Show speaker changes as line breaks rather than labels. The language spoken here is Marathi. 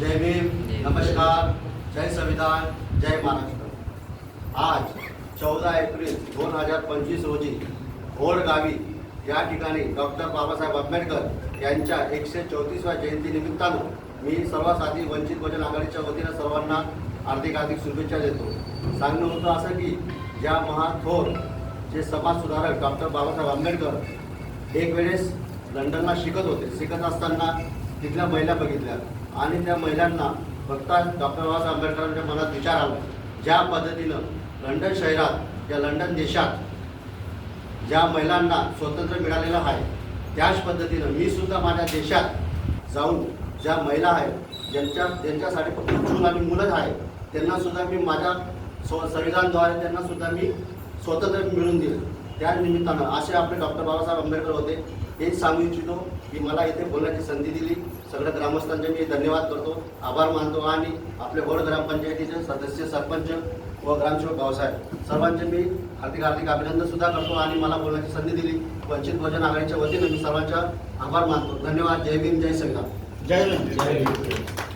जय भीम नमस्कार जय संविधान जय महाराष्ट्र. आज चौदा एप्रिल दोन हजार पंचवीस रोजी ओढ गावी या ठिकाणी डॉक्टर बाबासाहेब आंबेडकर यांच्या एकशे चौतीसव्या जयंती निमित्तानं मी सर्वात आधी वंचित बहुजन आघाडीच्या वतीनं सर्वांना हार्दिक हार्दिक शुभेच्छा देतो. सांगणं होतं असं की ज्या महाथोर जे समाज सुधारक डॉक्टर बाबासाहेब आंबेडकर एक वेळेस लंडनला शिकत होते. शिकत असताना तिथल्या महिला बघितल्या. आणि त्या महिलांना फक्त डॉक्टर बाबासाहेब आंबेडकरांच्या मनात विचार आला. ज्या पद्धतीनं लंडन शहरात या लंडन देशात ज्या महिलांना स्वातंत्र्य मिळालेलं आहे त्याच पद्धतीनं मी सुद्धा माझ्या देशात जाऊन ज्या महिला आहेत ज्यांच्या ज्यांच्यासाठी फक्त चूल आणि मुलंच आहे त्यांना सुद्धा मी माझ्या स्व संविधानद्वारे त्यांना सुद्धा मी स्वातंत्र्य मिळवून दिलं. त्या निमित्तानं असे आपले डॉक्टर बाबासाहेब आंबेडकर होते. हेच सांगू इच्छितो की मला इथे बोलण्याची संधी दिली. सगळ्या ग्रामस्थांचे मी धन्यवाद करतो. आभार मानतो आणि आपले वड ग्रामपंचायतीचे सदस्य सरपंच व ग्रामसेवक भाऊसाहेब सर्वांचे मी हार्दिक हार्दिक अभिनंदन सुद्धा करतो आणि मला बोलण्याची संधी दिली. वंचित बहुजन आघाडीच्या वतीनं मी सर्वांचा आभार मानतो. धन्यवाद. जय भीम जय संविधान.
जय भीम.